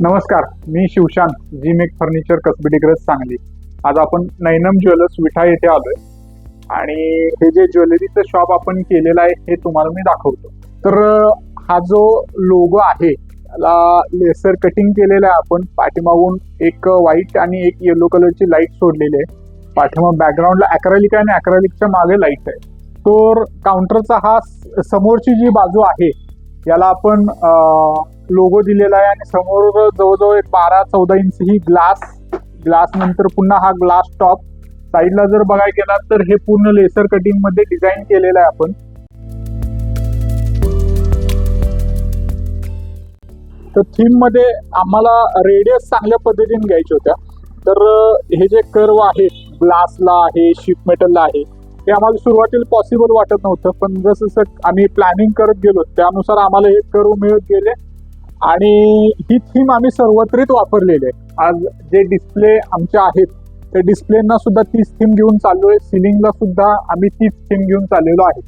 नमस्कार मी Shivshant ji make furniture कसबी सांगली. आज आपण नैनम ज्वेलर्स विठा येथे आलोय. आणि हे जे ज्वेलरीचं शॉप आपण केलेलं आहे हे तुम्हाला मी दाखवतो. तर हा जो लोगो आहे त्याला लेसर कटिंग केलेला आहे आपण. पाठीमागून एक व्हाईट आणि एक येलो कलरची लाइट सोडलेली आहे. पाठीमाग बॅकग्राऊंडला अॅक्रेलिक आहे आणि अॅक्रेलिकच्या मागे लाइट आहे. तर काउंटरचा हा स- समोरची जी बाजू आहे याला आपण लोगो दिलेला आहे आणि समोर जवळजवळ एक बारा चौदा इंच ही ग्लास ग्लास नंतर पुन्हा हा ग्लास टॉप साईडला जर बघायला गेला तर हे पूर्ण लेसर कटिंगमध्ये डिझाईन केलेलं आहे आपण. तर थीममध्ये आम्हाला रेडियस चांगल्या पद्धतीने घ्यायच्या होत्या. तर हे जे कर्व आहेत ग्लासला आहे शीट मेटलला आहे ते आम्हाला सुरुवातीला पॉसिबल वाटत नव्हतं पण जसं जसं आम्ही प्लॅनिंग करत गेलो त्यानुसार आम्हाला हे करू मिळत गेले. आणि ही थीम आम्ही सर्वत्रित वापरलेली आहे. आज जे डिस्प्ले आमचे आहेत त्या डिस्प्लेना सुद्धा तीच थीम घेऊन चाललोय. सिलिंगला सुद्धा आम्ही तीच थीम घेऊन चाललेलो आहे.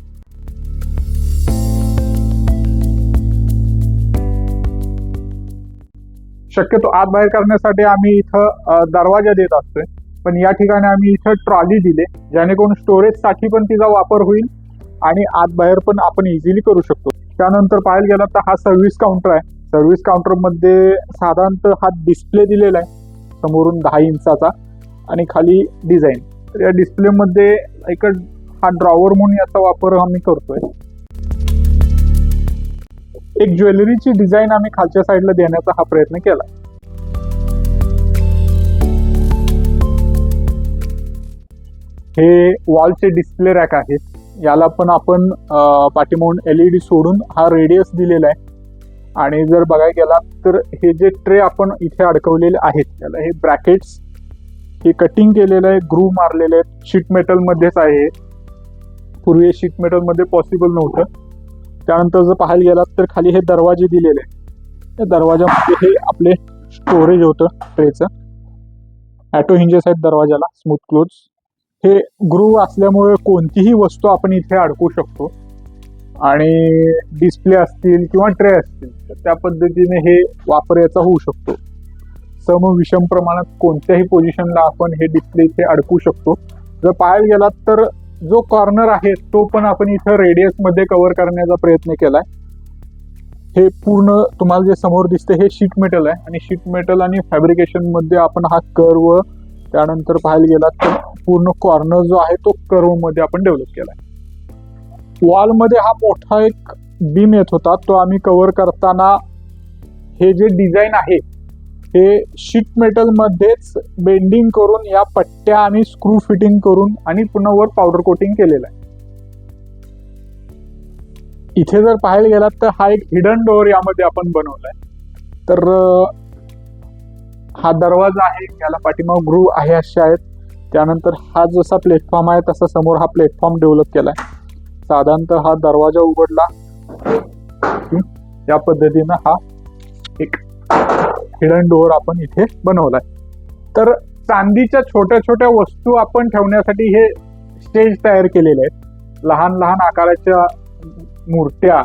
शक्यतो आत बाहेर करण्यासाठी आम्ही इथं दरवाजा देत असतोय. पण या ठिकाणी आम्ही इथं ट्रॉली दिले जेणेकरून स्टोरेजसाठी पण तिचा वापर होईल आणि आत बाहेर पण आपण इझिली करू शकतो. त्यानंतर पाहायला गेला तर हा सर्व्हिस काउंटर आहे. सर्व्हिस काउंटरमध्ये साधारणतः हा डिस्प्ले दिलेला आहे समोरून दहा इंचाचा आणि खाली डिझाईन तर या डिस्प्ले मध्ये एक हा ड्रॉवर म्हणून याचा वापर आम्ही करतोय. एक ज्वेलरीची डिझाईन आम्ही खालच्या साईडला देण्याचा हा प्रयत्न केला. हे वॉलचे डिस्प्ले रॅक आहेत. याला पण आपण पाठीमाऊंट एल ई डी सोडून हा रेडियस दिलेला आहे. आणि जर बघायला गेला तर हे जे ट्रे आपण इथे अडकवलेले आहेत त्याला हे ब्रॅकेट्स हे कटिंग केलेलं आहे ग्रू मारलेले आहेत. शीट मेटलमध्येच आहे पूर्वी शीट मेटलमध्ये पॉसिबल नव्हतं. त्यानंतर जर पाहायला गेलात तर खाली हे दरवाजे दिलेले आहेत. त्या दरवाजामध्ये हे आपले स्टोरेज होतं ट्रेचं ॲटो हिंजेस आहेत दरवाजाला स्मूथ क्लोज हे ग्रू असल्यामुळे कोणतीही वस्तू आपण इथे अडकू शकतो. आणि डिस्प्ले असतील किंवा ट्रे असतील तर त्या पद्धतीने हे वापर याचा होऊ शकतो. सम विषम प्रमाणात कोणत्याही पोझिशनला आपण हे डिस्प्ले इथे अडकू शकतो. जर पाहायला गेलात तर जो कॉर्नर आहे तो पण आपण इथं रेडियसमध्ये कव्हर करण्याचा प्रयत्न केला आहे हे पूर्ण तुम्हाला जे समोर दिसते हे शीट मेटल आहे. आणि शीट मेटल आणि फॅब्रिकेशनमध्ये आपण हा कर्व त्यानंतर पाहायला गेला तर पूर्ण कॉर्नर जो आहे तो कर्वमध्ये आपण डेव्हलप केलाय. वॉलमध्ये हा मोठा एक बीम येत होता. तो आम्ही कव्हर करताना हे जे डिझाईन आहे हे शीट मेटल मध्येच बेंडिंग करून या पट्ट्या आणि स्क्रू फिटिंग करून आणि पुन्हा वर पावडर कोटिंग केलेलं आहे. इथे जर पाहायला गेलात तर हा एक हिडन डोअर यामध्ये आपण बनवलाय. तर हा दरवाजा आहे याला पाठीमाग गृह आहे असे आहेत. त्यानंतर हा जसा प्लॅटफॉर्म आहे तसा समोर हा प्लॅटफॉर्म डेव्हलप केलाय. साधारणतः हा दरवाजा उघडला. या पद्धतीनं हा एक हिडन डोअर आपण इथे बनवलाय. तर चांदीच्या छोट्या छोट्या वस्तू आपण ठेवण्यासाठी हे स्टेज तयार केलेले आहेत. लहान लहान आकाराच्या मूर्त्या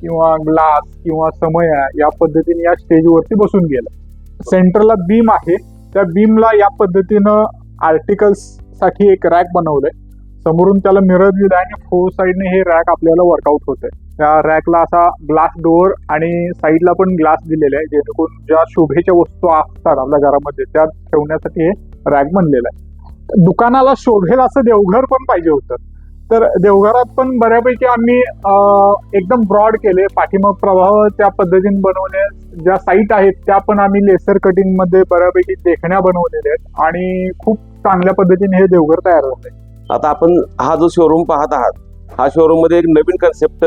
किंवा ग्लास किंवा समया या पद्धतीने या स्टेजवरती बसून गेलं. सेंटरला बीम आहे. त्या बीमला या पद्धतीनं आर्टिकल्ससाठी एक रॅक बनवलंय. समोरून त्याला मिरर दिलाय आणि फोर साईडने हे रॅक आपल्याला वर्कआउट होतंय. त्या रॅकला असा ग्लास डोअर आणि साईडला पण ग्लास दिलेला आहे. जेणेकरून ज्या शोभेच्या वस्तू असतात आपल्या घरामध्ये त्या ठेवण्यासाठी हे रॅक बनलेलं आहे. दुकानाला शोभेल असं देवघर पण पाहिजे होतं. तर देवघरात पण बऱ्यापैकी आम्ही एकदम ब्रॉड केले. पाठीमाग प्रभाव त्या पद्धतीने बनवले. ज्या साईट आहेत त्या पण आम्ही लेसर कटिंगमध्ये बऱ्यापैकी देखण्या बनवलेल्या आहेत. आणि खूप चांगल्या पद्धतीने हे देवघर तयार झालंय. आता आपण हा जो शोरूम पाहत आहात हा शोरूममध्ये एक नवीन कन्सेप्ट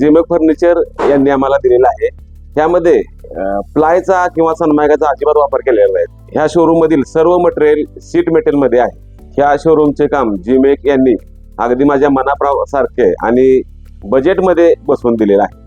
जिमेक फर्निचर यांनी आम्हाला दिलेला आहे. ह्यामध्ये प्लायचा किंवा सनमायकाचा अजिबात वापर केलेला नाही. ह्या शोरूम मधील सर्व मटेरियल सीट मटेरियलमध्ये आहे. ह्या शोरूमचे काम जिमेक यांनी अगदी माझ्या मनाप्राव सारखे आणि बजेटमध्ये बसवून दिलेलं आहे.